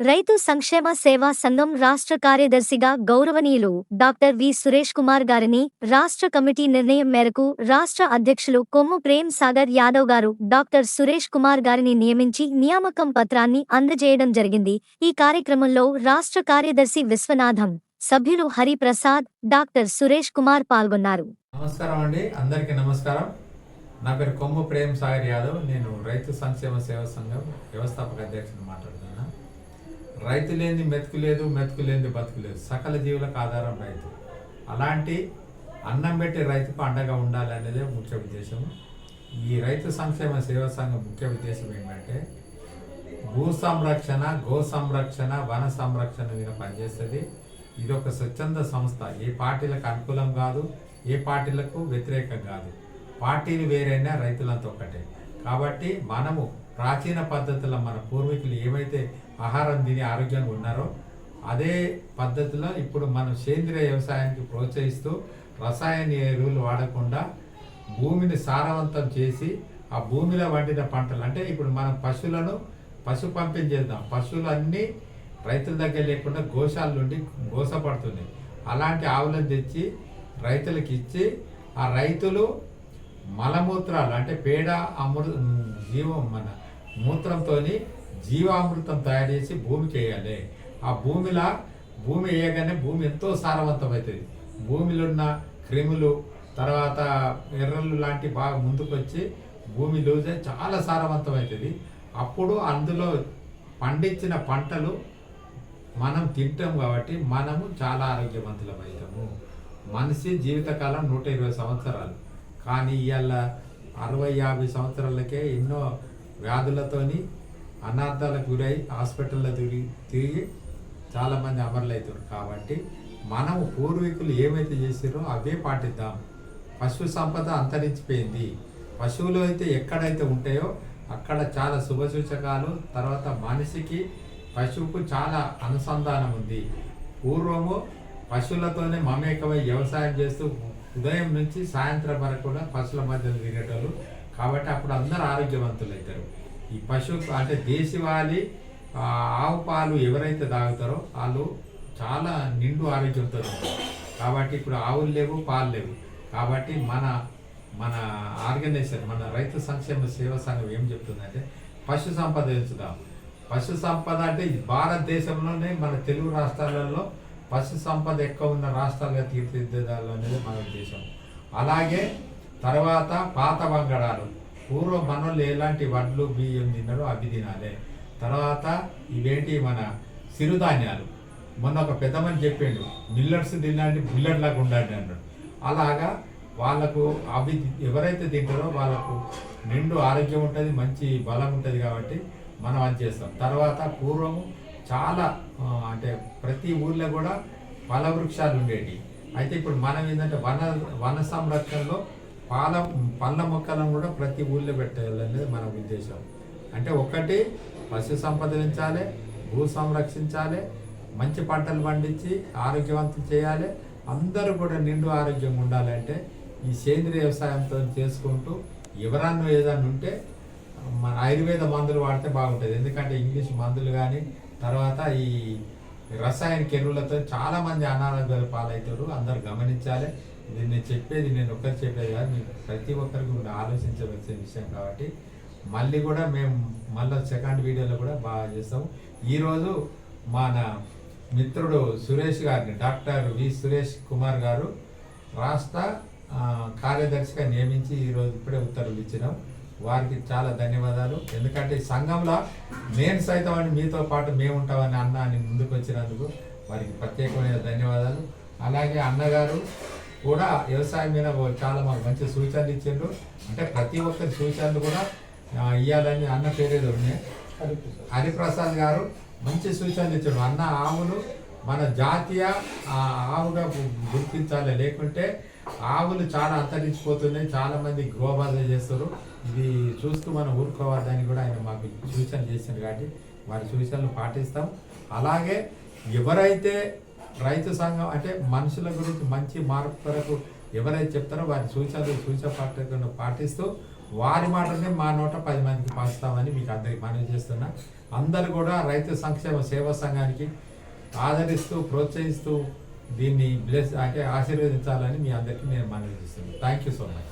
రైతు సంక్షేమ సేవా సంఘం రాష్ట్ర కార్యదర్శిగా గౌరవనీయులు డాక్టర్ వి. సురేష్ కుమార్ గారిని రాష్ట్ర కమిటీ నిర్ణయం మేరకు రాష్ట్ర అధ్యక్షులు కొమ్ము ప్రేమ్ సాగర్ యాదవ్ గారు డాక్టర్ సురేష్ కుమార్ గారిని నియమించి నియామకం పత్రాన్ని అందజేయడం జరిగింది. ఈ కార్యక్రమంలో రాష్ట్ర కార్యదర్శి విశ్వనాథం సభ్యులు హరిప్రసాద్ డాక్టర్ సురేష్ కుమార్ పాల్గొన్నారు. నమస్కారం అండి. అందరికీ నమస్కారం. నా పేరు కొమ్ము ప్రేమ్ సాగర్ యాదవ్. నేను రైతు సంక్షేమ సేవా సంఘం వ్యవస్థాపక అధ్యక్షుడు మాట్లాడుతున్నాను. రైతు లేని మెతుకు లేదు మెతుకు లేని బతుకు లేదు. సకల జీవులకు ఆధారం రైతు. అలాంటి అన్నం పెట్టి రైతుకు అండగా ఉండాలి అనేదే ముఖ్య ఉద్దేశం ఈ రైతు సంక్షేమ సేవా సంఘం ముఖ్య ఉద్దేశం ఏంటంటే భూ సంరక్షణ గో సంరక్షణ వన సంరక్షణ మీద పనిచేస్తుంది. ఇది ఒక స్వచ్ఛంద సంస్థ. ఏ పార్టీలకు అనుకూలం కాదు ఏ పార్టీలకు వ్యతిరేకం కాదు. పార్టీలు వేరైనా రైతులంతా ఒకటే కాబట్టి మనము ప్రాచీన పద్ధతిలో మన పూర్వీకులు ఏమైతే ఆహారం తిని ఆరోగ్యంగా ఉన్నారో అదే పద్ధతిలో ఇప్పుడు మనం సేంద్రియ వ్యవసాయానికి ప్రోత్సహిస్తూ రసాయన ఎరువులు వాడకుండా భూమిని సారవంతం చేసి ఆ భూమిలో వండిన పంటలు అంటే ఇప్పుడు మనం పశువులను పశు పంపిణీ చేద్దాం. పశువులు అన్నీ రైతుల దగ్గర లేకుండా గోశాల నుండి గోసపడుతున్నాయి అలాంటి ఆవులను తెచ్చి రైతులకు ఇచ్చి ఆ రైతులు మలమూత్రాలు అంటే పేడ అమృ జీవం మన మూత్రంతో జీవామృతం తయారు చేసి భూమి చేయాలి. ఆ భూమిలా భూమి వేయగానే భూమి ఎంతో సారవంతమవుతుంది. భూమిలో ఉన్న క్రిములు తర్వాత ఎర్రలు లాంటి బాగా ముందుకు వచ్చి భూమి లూజ్ చాలా సారవంతమవుతుంది. అప్పుడు అందులో పండించిన పంటలు మనం తింటాం కాబట్టి మనము చాలా ఆరోగ్యవంతులం అవుతాము మనిషి జీవితకాలం నూట ఇరవై సంవత్సరాలు. కానీ ఇవాళ అరవై యాభై సంవత్సరాలకే ఎన్నో వ్యాధులతోని అనార్థాలకు గురై హాస్పిటల్లో తిరిగి తిరిగి చాలామంది అమరులవుతారు కాబట్టి మనము పూర్వీకులు ఏమైతే చేసారో అవే పాటిద్దాం. పశు సంపద అంతరించిపోయింది. పశువులు అయితే ఎక్కడైతే ఉంటాయో అక్కడ చాలా శుభసూచకాలు తర్వాత మనిషికి పశువుకు చాలా అనుసంధానం ఉంది. పూర్వము పశువులతోనే మమేకమై వ్యవసాయం చేస్తూ ఉదయం నుంచి సాయంత్రం వరకు కూడా పశువుల మధ్యలో తిరిగేటోళ్ళు కాబట్టి అప్పుడు అందరూ ఆరోగ్యవంతులు అవుతారు. ఈ పశువు అంటే దేశవాళీ ఆవు పాలు ఎవరైతే తాగుతారో వాళ్ళు చాలా నిండు ఆరోగ్యంతో కాబట్టి ఇప్పుడు ఆవులు లేవు పాలు లేవు. కాబట్టి మన మన ఆర్గనైజేషన్ మన రైతు సంక్షేమ సేవా సంఘం ఏం చెప్తుందంటే పశు సంపద పెంచుదాం. పశు సంపద అంటే భారతదేశంలోనే మన తెలుగు రాష్ట్రాలలో పశు సంపద ఎక్కువ ఉన్న రాష్ట్రాలుగా తీర్చిదిద్దాలనేది మన ఉద్దేశం. అలాగే తర్వాత పాత వంగడాలు. పూర్వం మనోళ్ళు ఎలాంటి వడ్లు బియ్యం తిన్నారో అవి తినాలి. తర్వాత ఇవేంటి మన సిరుధాన్యాలు. మొన్న ఒక పెద్దమని చెప్పిండు మిల్లర్స్ తినడానికి బుల్లెట్ లాగా ఉండండి అన్నాడు. అలాగా వాళ్ళకు అవి ఎవరైతే తింటారో వాళ్ళకు నిండు ఆరోగ్యం ఉంటుంది మంచి బలం ఉంటుంది కాబట్టి మనం అది చేస్తాం. తర్వాత పూర్వము చాలా అంటే ప్రతి ఊర్లో కూడా ఫల వృక్షాలు ఉండేవి అయితే ఇప్పుడు మనం ఏంటంటే వన వన సంరక్షణలో పాల పళ్ళ మొక్కలను కూడా ప్రతి ఊళ్ళో పెట్టాలనేది మన ఉద్దేశం. అంటే ఒకటి పశు సంపదించాలి భూ సంరక్షించాలి మంచి పంటలు పండించి ఆరోగ్యవంతం చేయాలి అందరూ కూడా నిండు ఆరోగ్యంగా ఉండాలంటే ఈ సేంద్రియ వ్యవసాయంతో చేసుకుంటూ ఎవరన్నా ఏదన్నా ఉంటే మన ఆయుర్వేద మందులు వాడితే బాగుంటుంది. ఎందుకంటే ఇంగ్లీష్ మందులు కానీ తర్వాత ఈ రసాయనిక ఎరువులతో చాలామంది అనారోగ్యాలు పాలవుతారు అందరు గమనించాలి. ఇది నేను చెప్పేది నేను ఒక్కరు చెప్పేది కాదు మీకు ప్రతి ఒక్కరికి కూడా ఆలోచించవలసిన విషయం కాబట్టి మళ్ళీ కూడా మేము మళ్ళీ సెకండ్ వీడియోలో కూడా బాగా చేస్తాం. ఈరోజు మన మిత్రుడు సురేష్ గారిని డాక్టర్ వి సురేష్ కుమార్ గారు రాష్ట్ర కార్యదర్శిగా నియమించి ఈరోజు ఇప్పుడే ఉత్తర్వులు ఇచ్చినాం. వారికి చాలా ధన్యవాదాలు. ఎందుకంటే సంఘంలో నేను సైతం అని మీతో పాటు మేము ఉంటామని అన్న అని ముందుకు వచ్చినందుకు వారికి ప్రత్యేకమైన ధన్యవాదాలు. అలాగే అన్నగారు కూడా వ్యవసాయం మీద చాలా మాకు మంచి సూచనలు ఇచ్చిండ్రు. అంటే ప్రతి ఒక్కరి సూచనలు కూడా ఇవ్వాలని అన్న పేరేది ఉన్నాయి హరిప్రసాద్ గారు మంచి సూచనలు ఇచ్చాడు అన్న ఆవులు మన జాతీయ ఆవుగా గుర్తించాలి. లేకుంటే ఆవులు చాలా అంతరించిపోతున్నాయి. చాలామంది గృహబాధ చేస్తారు ఇది చూస్తూ మనం ఊరుకోవద్దని కూడా ఆయన మాకు సూచన చేసింది కాబట్టి వారి సూచనలు పాటిస్తాం. అలాగే ఎవరైతే రైతు సంఘం అంటే మనుషుల గురించి మంచి మార్పులకు ఎవరైతే చెప్తారో వారి సూచనలు సూచన పాఠకులను పాటిస్తూ వారి మాటనే మా నోట పది మందికి పాస్తామని మీకు అందరికి మనవి చేస్తున్నా. అందరు కూడా రైతు సంక్షేమ సేవా సంఘానికి ఆదరిస్తూ ప్రోత్సహిస్తూ దీన్ని బ్లెస్ అంటే ఆశీర్వదించాలని మీ అందరికీ నేను మనవి చేస్తున్నాను థ్యాంక్ యూ సో మచ్